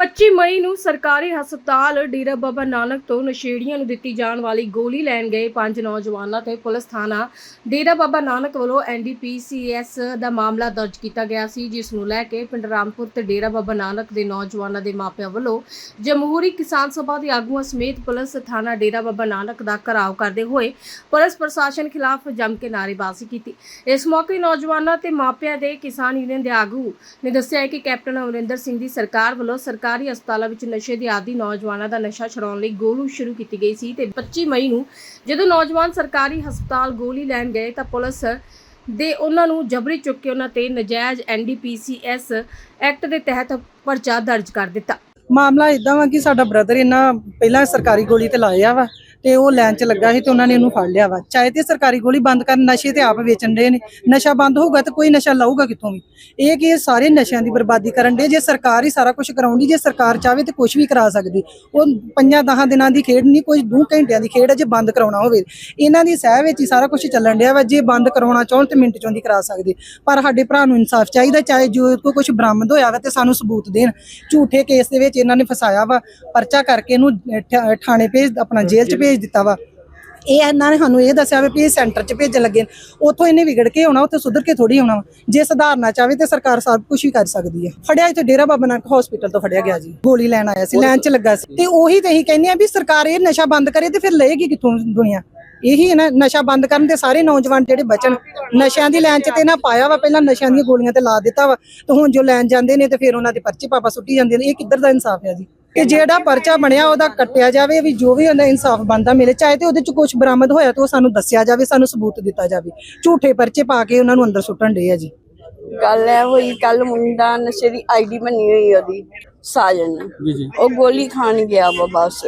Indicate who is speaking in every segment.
Speaker 1: 25 ਮਈ ਨੂੰ ਸਰਕਾਰੀ ਹਸਪਤਾਲ ਡੇਰਾ ਬਾਬਾ ਨਾਨਕ ਤੋਂ ਨਸ਼ੇੜੀਆਂ ਨੂੰ ਦਿੱਤੀ ਜਾਣ ਵਾਲੀ ਗੋਲੀ ਲੈਣ ਗਏ ਪੰਜ ਨੌਜਵਾਨਾਂ ਤੇ ਪੁਲਿਸ ਥਾਣਾ। ਡੇਰਾ ਬਾਬਾ ਨਾਨਕ ਵੱਲੋਂ ਐਨਡੀਪੀਸੀਐਸ ਦਾ ਮਾਮਲਾ ਦਰਜ ਕੀਤਾ ਗਿਆ ਸੀ, ਜਿਸ ਨੂੰ ਲੈ ਕੇ ਪਿੰਡ ਰਾਮਪੁਰ ਤੇ ਡੇਰਾ ਬਾਬਾ ਨਾਨਕ ਦੇ ਨੌਜਵਾਨਾਂ ਦੇ ਮਾਪਿਆਂ ਵੱਲੋਂ ਜਮਹੂਰੀ ਕਿਸਾਨ ਸਭਾ ਦੇ ਆਗੂਆਂ ਸਮੇਤ ਪੁਲਿਸ ਥਾਣਾ ਡੇਰਾ ਬਾਬਾ ਨਾਨਕ ਦਾ ਘਰਾਓ ਕਰਦੇ ਹੋਏ ਪੁਲਿਸ ਪ੍ਰਸ਼ਾਸਨ ਖਿਲਾਫ ਜੰਮ ਕੇ ਨਾਅਰੇਬਾਜ਼ੀ ਕੀਤੀ। ਇਸ ਮੌਕੇ ਨੌਜਵਾਨਾਂ ਤੇ ਮਾਪਿਆਂ ਦੇ ਕਿਸਾਨ ਯੂਨੀਅਨ ਦੇ ਆਗੂ ਨੇ ਦੱਸਿਆ ਕਿ ਕੈਪਟਨ ਅਮਰਿੰਦਰ ਸਿੰਘ ਦੀ ਸਰਕਾਰ ਵੱਲੋਂ ਸਰਕਾਰੀ ਹਸਪਤਾਲਾਂ ਵਿੱਚ ਨਸ਼ੇ ਦੇ ਆਦੀ ਨੌਜਵਾਨਾਂ ਦਾ ਨਸ਼ਾ ਛੁਡਾਉਣ ਲਈ ਗੋਲੂ ਸ਼ੁਰੂ ਕੀਤੀ ਗਈ ਸੀ ਤੇ 25 ਮਈ ਨੂੰ ਜਦੋਂ ਨੌਜਵਾਨ ਸਰਕਾਰੀ ਹਸਪਤਾਲ ਗੋਲੀ ਲੈਣ ਗਏ ਤਾਂ ਪੁਲਿਸ ਦੇ ਉਹਨਾਂ ਨੂੰ ਜਬਰੀ ਚੁੱਕ ਕੇ ਉਹਨਾਂ ਤੇ ਨਜਾਇਜ਼ ਐਨਡੀਪੀਸੀਐਸ ਐਕਟ ਦੇ ਤਹਿਤ ਪਰਚਾ ਦਰਜ ਕਰ ਦਿੱਤਾ।
Speaker 2: ਮਾਮਲਾ ਇਦਾਂ ਵਾ ਕਿ ਸਾਡਾ ਬ੍ਰਦਰ ਇਹਨਾਂ ਪਹਿਲਾਂ ਸਰਕਾਰੀ ਗੋਲੀ ਤੇ ਲਾਇਆ ਵਾ ਤੇ ਉਹ ਲੈਣ 'ਚ ਲੱਗਾ ਸੀ ਤੇ ਉਹਨਾਂ ਨੇ ਉਹਨੂੰ ਫੜ ਲਿਆ ਵਾ। ਚਾਹੇ ਤੇ ਸਰਕਾਰੀ ਗੋਲੀ ਬੰਦ ਕਰਨ ਨਸ਼ੇ ਤੇ ਆਪ ਵੇਚਣ ਦੇ ਨੇ। ਨਸ਼ਾ ਬੰਦ ਹੋਊਗਾ ਤੇ ਕੋਈ ਨਸ਼ਾ ਲਾਊਗਾ ਕਿੱਥੋਂ ਵੀ? ਇਹ ਕਿ ਇਹ ਸਾਰੇ ਨਸ਼ਿਆਂ ਦੀ ਬਰਬਾਦੀ ਕਰਨ ਦੇ ਜੇ ਸਰਕਾਰ ਹੀ ਸਾਰਾ ਕੁਝ ਕਰਾਉਂਦੀ ਜੇ ਸਰਕਾਰ ਚਾਹਵੇ ਤੇ ਕੁਝ ਵੀ ਕਰਾ ਸਕਦੀ। ਉਹ ਪੰਜਾਂ ਦਹਾਂ ਦਿਨਾਂ ਦੀ ਖੇਡ ਨਹੀਂ ਕੋਈ ਦੋ ਘੰਟਿਆਂ ਦੀ ਖੇਡ ਹੈ ਜੇ ਬੰਦ ਕਰਾਉਣਾ ਹੋਵੇ। ਇਹਨਾਂ ਦੀ ਸਹਿ ਵਿੱਚ ਹੀ ਸਾਰਾ ਕੁਝ ਚੱਲਣ ਡਿਆ ਵਾ ਜੇ ਬੰਦ ਕਰਾਉਣਾ ਚਾਹਣ ਤੇ ਮਿੰਟ ਚੋਂ ਦੀ ਕਰਾ ਸਕਦੇ। ਪਰ ਸਾਡੇ ਭਰਾ ਨੂੰ ਇਨਸਾਫ ਚਾਹੀਦਾ ਚਾਹੇ ਜੋ ਕੋਈ ਕੁਝ ਬਰਾਮਦ ਹੋਇਆ ਵਾ ਤੇ ਸਾਨੂੰ ਸਬੂਤ ਦੇਣ। ਝੂਠੇ ਕੇਸ ਦੇ ਵਿੱਚ ਇਹਨਾਂ ਨੇ ਫਸਾਇਆ ਵਾ ਪਰਚਾ ਕਰਕੇ ਇਹਨੂੰ ਅਹ, ਠਾ- ਥਾਣੇ ਭੇਜ ਆਪਣਾ ਜੇਲ੍ਹ 'ਚ ਭੇਜ ਦਿੱਤਾ ਵਾ। ਇਹ ਇਹਨਾਂ ਨੇ ਸਾਨੂੰ ਇਹ ਦੱਸਿਆ ਵੀ ਇਹ ਸੈਂਟਰ 'ਚ ਭੇਜਣ ਲੱਗੇ ਨੇ। ਉੱਥੋਂ ਇਹਨੇ ਵਿਗੜ ਕੇ ਆਉਣਾ, ਉੱਥੇ ਸੁਧਰ ਕੇ ਥੋੜੀ ਆਉਣਾ ਜੇ ਸੁਧਾਰਨਾ ਚਾਹਵੇ ਤੇ ਸਰਕਾਰ ਸਭ ਕੁਝ ਹੀ ਕਰ ਸਕਦੀ ਹੈ ਫੜਿਆ ਇੱਥੇ ਡੇਰਾ ਬਾਬਾ ਨਾਨਕ ਹਸਪੀਟਲ ਤੋਂ ਫੜਿਆ ਗਿਆ ਜੀ। ਗੋਲੀ ਲੈਣ ਆਇਆ ਸੀ, ਲੈਣ 'ਚ ਲੱਗਾ ਸੀ। ਤੇ ਉਹੀ ਤੇ ਅਸੀਂ ਕਹਿੰਦੇ ਆ ਵੀ ਸਰਕਾਰ ਇਹ ਨਸ਼ਾ ਬੰਦ ਕਰੇ ਤੇ ਫਿਰ ਲਏਗੀ ਕਿੱਥੋਂ ਦੁਨੀਆ? ਇਹੀ ਹੈ ਨਾ, ਨਸ਼ਾ ਬੰਦ ਕਰਨ ਤੇ ਸਾਰੇ ਨੌਜਵਾਨ ਜਿਹੜੇ ਬਚਣ, ਨਸ਼ਿਆਂ ਦੀ ਲਾਈਨ 'ਚ ਤੇ ਨਾ ਪਾਇਆ ਵਾ, ਪਹਿਲਾਂ ਨਸ਼ਿਆਂ ਦੀਆਂ ਗੋਲੀਆਂ ਤੇ ਲਾ ਦਿੱਤਾ ਵਾ। ਤੇ ਹੁਣ ਜੋ ਲੈਣ ਜਾਂਦੇ ਨੇ ਤੇ ਫਿਰ ਉਹਨਾਂ ਦੇ ਪਰਚੇ ਪਾਪਾ ਸੁੱਟੀ ਜਾਂਦੇ ਨੇ। ਇਹ ਕਿੱਧਰ ਦਾ ਇਨਸਾਫ ਹੈ ਜੀ? ਕਿ ਜਿਹੜਾ ਪਰਚਾ ਬਣਿਆ ਉਹਦਾ ਕੱਟਿਆ ਜਾਵੇ ਵੀ ਜੋ ਵੀ ਉਹਦਾ ਇਨਸਾਫ ਬਣਦਾ ਮਿਲੇ ਚਾਹੇ ਤੇ ਉਹਦੇ ਚ ਕੁਝ ਬਰਾਮਦ ਹੋਇਆ ਤੇ ਉਹ ਸਾਨੂੰ ਦੱਸਿਆ ਜਾਵੇ ਸਾਨੂੰ ਸਬੂਤ ਦਿੱਤਾ ਜਾਵੇ। ਝੂਠੇ ਪਰਚੇ ਪਾ ਕੇ ਉਹਨਾਂ ਨੂੰ ਅੰਦਰ ਸੁੱਟਣ ਦੇ ਆ ਜੀ।
Speaker 3: ਗੱਲ ਹੈ ਹੋਈ ਕੱਲ ਮੁੰਡਾ ਨਸ਼ੇ ਦੀ ਆਈਡੀ ਬਣੀ ਹੋਈ ਉਹਦੀ ਸਾਜਨ।
Speaker 4: ਜੀ ਜੀ।
Speaker 3: ਉਹ ਗੋਲੀ ਖਾਣ ਗਿਆ ਵਾ ਬਸ।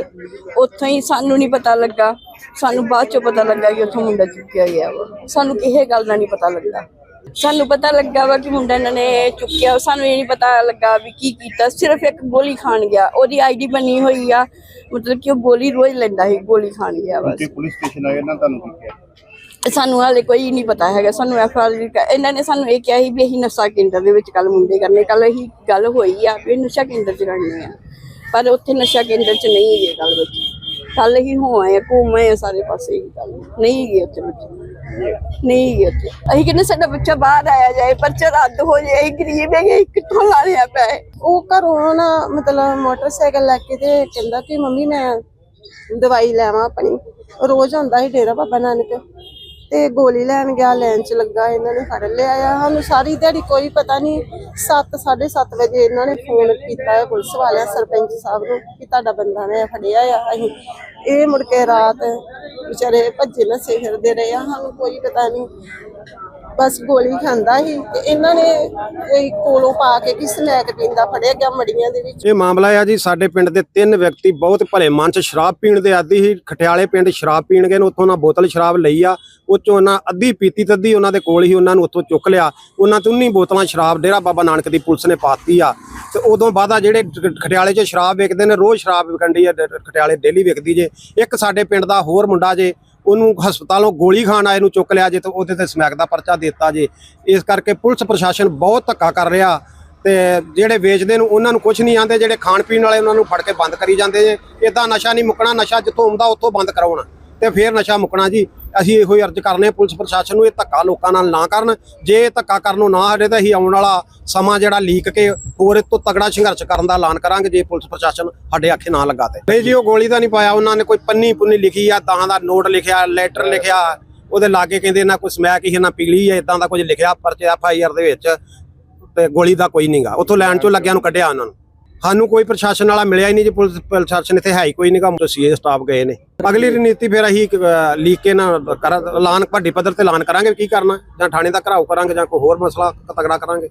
Speaker 3: ਉੱਥੋਂ ਹੀ ਸਾਨੂੰ ਨਹੀਂ ਪਤਾ ਲੱਗਾ। ਸਾਨੂੰ ਬਾਅਦ ਚੋਂ ਪਤਾ ਲੱਗਾ ਕਿ ਉੱਥੋਂ ਮੁੰਡਾ ਚੁੱਕਿਆ ਗਿਆ ਵਾ। ਸਾਨੂੰ ਕਿਸੇ ਗੱਲ ਦਾ ਨਹੀਂ ਪਤਾ ਲੱਗਾ। ਸਾਨੂੰ ਪਤਾ ਲੱਗਾ ਵਾ ਕਿ ਮੁੰਡਾ ਇਹਨਾਂ ਨੇ ਚੁੱਕਿਆ। ਸਾਨੂੰ ਇਹ ਨਹੀਂ ਪਤਾ ਲੱਗਾ ਵੀ ਕੀ ਕੀਤਾ। ਸਿਰਫ ਇੱਕ ਗੋਲੀ ਖਾਣ ਗਿਆ। ਉਹਦੀ ਆਈਡੀ ਬਣੀ ਹੋਈ ਆ। ਮਤਲਬ ਕਿ ਉਹ ਗੋਲੀ ਰੋਜ਼ ਲੈਂਦਾ ਸੀ ਗੋਲੀ ਖਾਣ ਗਿਆ ਬਸ।
Speaker 5: ਕਿ ਪੁਲਿਸ ਸਟੇਸ਼ਨ ਆਏ ਨਾ ਤੁਹਾਨੂੰ ਕੀ ਕਿਹਾ?
Speaker 3: ਸਾਨੂੰ ਹਾਲੇ ਕੋਈ ਨਹੀਂ ਪਤਾ ਹੈਗਾ। ਸਾਨੂੰ ਐਫ ਆਰ ਇਹਨਾਂ ਨੇ ਸਾਨੂੰ ਇਹ ਕਿਹਾ ਸੀ ਵੀ ਅਸੀਂ ਨਸ਼ਾ ਕੇਂਦਰ ਦੇ ਵਿੱਚ ਕੱਲ ਮੁੰਡੇ ਕਰਨੇ। ਕੱਲ ਇਹੀ ਗੱਲ ਹੋਈ ਆ ਵੀ ਨਸ਼ਾ ਕੇਂਦਰ ਚ ਕਰਨੇ ਆ। ਪਰ ਉੱਥੇ ਨਸ਼ਾ ਕੇਂਦਰ ਚ ਨਹੀਂ ਗਏ ਕੱਲ ਵਿੱਚ। ਕੱਲ ਹੀ ਹੋ ਆਏ ਆ, ਘੁੰਮ ਆ ਸਾਰੇ ਪਾਸੇ। ਕੱਲ ਨਹੀਂ ਗਏ ਉੱਥੇ ਬੱਚੇ ਨਹੀਂ ਗਏ ਉੱਥੇ। ਅਸੀਂ ਕਹਿੰਦੇ ਸਾਡਾ ਬੱਚਾ ਬਾਹਰ ਆਇਆ ਜਾਏ, ਪਰਚਾ ਰੱਦ ਹੋ ਜਾਏ, ਅਸੀਂ ਗਰੀਬ ਹੈਗੇ ਕਿੱਥੋਂ ਲਾ ਪਏ
Speaker 6: ਉਹ ਘਰੋਂ ਨਾ ਮਤਲਬ ਮੋਟਰਸਾਈਕਲ ਲੈ ਕੇ ਤੇ ਕਹਿੰਦਾ ਕਿ ਮੰਮੀ ਮੈਂ ਦਵਾਈ ਲੈਵਾਂ ਆਪਣੀ। ਰੋਜ਼ ਆਉਂਦਾ ਸੀ ਡੇਰਾ ਬਾਬਾ ਨਾਨਕ ਤੇ ਗੋਲੀ ਲੈਣ ਗਿਆ, ਲੈਣ ਚ ਲੱਗਾ, ਇਹਨਾਂ ਨੇ ਫੜ ਲਿਆ ਆ। ਸਾਨੂੰ ਸਾਰੀ ਦਿਹਾੜੀ ਕੋਈ ਪਤਾ ਨਹੀਂ 7 7:30 ਵਜੇ ਇਹਨਾਂ ਨੇ ਫੋਨ ਕੀਤਾ ਹੈ ਪੁਲਿਸ ਵਾਲਿਆਂ, ਸਰਪੰਚ ਸਾਹਿਬ ਨੂੰ, ਕਿ ਤੁਹਾਡਾ ਬੰਦਾ ਨੇ ਫੜਿਆ ਆ, ਅਸੀਂ ਇਹ ਮੁੜ ਕੇ ਰਾਤ ਵਿਚਾਰੇ ਭੱਜੇ ਨਸੇ ਫਿਰਦੇ ਰਹੇ ਆ। ਸਾਨੂੰ ਕੋਈ ਪਤਾ ਨਹੀਂ ਬਸ ਗੋਲੀ ਖਾਂਦਾ ਸੀ ਤੇ ਇਹਨਾਂ ਨੇ ਇਹ ਕੋਲੋਂ ਪਾ ਕੇ ਕਿ ਸਮੈਕ ਪੀਂਦਾ ਫੜਿਆ ਗਿਆ ਮੜੀਆਂ ਦੇ ਵਿੱਚ।
Speaker 4: ਇਹ ਮਾਮਲਾ ਆ ਜੀ, ਸਾਡੇ ਪਿੰਡ ਦੇ ਤਿੰਨ ਵਿਅਕਤੀ ਬਹੁਤ ਭਲੇ ਮਨ ਚ ਸ਼ਰਾਬ ਪੀਣ ਦੇ ਆਦੀ ਸੀ। ਖਟਿਆਲੇ ਪਿੰਡ ਸ਼ਰਾਬ ਪੀਣ ਗਏ ਨੇ, ਉੱਥੋਂ ਨਾ ਬੋਤਲ ਸ਼ਰਾਬ ਲਈ ਆ। ਉਹ ਚੋਂ ਉਹਨਾਂ ਅੱਧੀ ਪੀਤੀ ਤੱਦੀ ਉਹਨਾਂ ਦੇ ਕੋਲ ਹੀ ਉਹਨਾਂ ਨੂੰ ਉੱਥੋਂ ਚੁੱਕ ਲਿਆ। ਉਹਨਾਂ ਤੋਂ 19 ਬੋਤਲਾਂ ਸ਼ਰਾਬ, ਡੇਰਾ ਬਾਬਾ ਨਾਨਕ ਦੀ ਪੁਲਿਸ ਨੇ ਪਾਤੀ ਆ। ਤੇ ਉਦੋਂ ਬਾਅਦ ਆ ਜਿਹੜੇ ਖਟਿਆਲੇ 'ਚ ਸ਼ਰਾਬ ਵੇਚਦੇ ਨੇ, ਰੋਜ਼ ਸ਼ਰਾਬ ਵਿਕੰਡੀ ਆ ਖਟਿਆਲੇ ਡੇਲੀ ਵਿਕਦੀ ਜੇ। ਇੱਕ ਸਾਡੇ ਪਿੰਡ ਦਾ ਹੋਰ ਮੁੰਡਾ ਜੇ ਉਹਨੂੰ ਹਸਪਤਾਲੋਂ ਗੋਲੀ ਖਾਣ ਆਏ ਨੂੰ ਚੁੱਕ ਲਿਆ ਜੇ ਤੇ ਉਹਦੇ ਤੇ ਸਮੈਕ ਦਾ ਪਰਚਾ ਦਿੱਤਾ ਜੇ। ਇਸ ਕਰਕੇ ਪੁਲਿਸ ਪ੍ਰਸ਼ਾਸਨ ਬਹੁਤ ਧੱਕਾ ਕਰ ਰਿਹਾ ਤੇ ਜਿਹੜੇ ਵੇਚਦੇ ਨੂੰ ਉਹਨਾਂ ਨੂੰ ਕੁਝ ਨਹੀਂ ਆਂਦੇ, ਜਿਹੜੇ ਖਾਣ ਪੀਣ ਵਾਲੇ ਉਹਨਾਂ ਨੂੰ ਫੜ ਕੇ ਬੰਦ ਕਰੀ ਜਾਂਦੇ ਜੇ। ਇਦਾਂ ਨਸ਼ਾ ਨਹੀਂ ਮੁੱਕਣਾ, ਨਸ਼ਾ ਜਿੱਥੋਂ ਆਉਂਦਾ ਉੱਥੋਂ ਬੰਦ ਕਰਾਉਣਾ ਤੇ ਫੇਰ ਨਸ਼ਾ ਮੁੱਕਣਾ ਜੀ। ਅਸੀਂ ਇਹੋ ਹੀ ਅਰਜ਼ ਕਰਨੇ ਪੁਲਿਸ ਪ੍ਰਸ਼ਾਸਨ ਨੂੰ ਇਹ ਧੱਕਾ ਲੋਕਾਂ ਨਾਲ ਨਾ ਕਰਨ। ਜੇ ਇਹ ਧੱਕਾ ਕਰਨੋਂ ਨਾ ਹਟੇ ਤਾਂ ਅਸੀਂ ਆਉਣ ਵਾਲਾ ਸਮਾਂ ਜਿਹੜਾ ਲੀਕ ਕੇ ਹੋਰ ਇਸ ਤੋਂ ਤਗੜਾ ਸੰਘਰਸ਼ ਕਰਨ ਦਾ ਐਲਾਨ ਕਰਾਂਗੇ, ਜੇ ਪੁਲਿਸ ਪ੍ਰਸ਼ਾਸਨ ਸਾਡੇ ਆਖੇ ਨਾ ਲੱਗਾ ਤੇ ਨਹੀਂ ਜੀ, ਉਹ ਗੋਲੀ ਤਾਂ ਨਹੀਂ ਪਾਇਆ, ਉਹਨਾਂ ਨੇ ਕੋਈ ਪੰਨੀ ਪੁੰਨੀ ਲਿਖੀ ਆ, ਤਾਂ ਦਾ ਨੋਟ ਲਿਖਿਆ, ਲੈਟਰ ਲਿਖਿਆ, ਉਹਦੇ ਲਾਗੇ ਕਹਿੰਦੇ ਨਾ ਕੋਈ ਸਮੈਕ ਹੀ, ਨਾ ਪੀਲੀ ਹੈ ਇਦਾਂ ਦਾ ਕੁਝ ਲਿਖਿਆ, ਪਰਚੇ ਐਫ ਆਈ ਆਰ ਦੇ ਵਿੱਚ, ਤੇ ਗੋਲੀ ਦਾ ਕੋਈ ਨਹੀਂਗਾ ਉੱਥੋਂ ਲੈਣ ਚੋਂ ਲੱਗਿਆ ਨੂੰ ਕੱਢਿਆ ਉਹਨਾਂ ਨੂੰ। ਸਾਨੂੰ ਕੋਈ ਪ੍ਰਸ਼ਾਸਨ ਵਾਲਾ ਮਿਲਿਆ ਹੀ ਨਹੀਂ ਜੀ, ਪੁਲਿਸ ਪ੍ਰਸ਼ਾਸਨ ਇੱਥੇ ਹੈ ਹੀ ਕੋਈ ਨਹੀਂਗਾ ਸੀਏ ਸਟਾਫ ਗਏ ਨੇ। ਅਗਲੀ ਰਣਨੀਤੀ ਫਿਰ ਅਸੀਂ ਲੀਕ ਕੇ ਨਾ ਕਰ, ਐਲਾਨ ਵੱਡੀ ਪੱਧਰ ਤੇ ਐਲਾਨ ਕਰਾਂਗੇ ਕੀ ਕਰਨਾ, ਜਾਂ ਥਾਣੇ ਦਾ ਘਰਾਓ ਕਰਾਂਗੇ ਜਾਂ ਕੋਈ ਹੋਰ ਮਸਲਾ ਤਗੜਾ ਕਰਾਂਗੇ।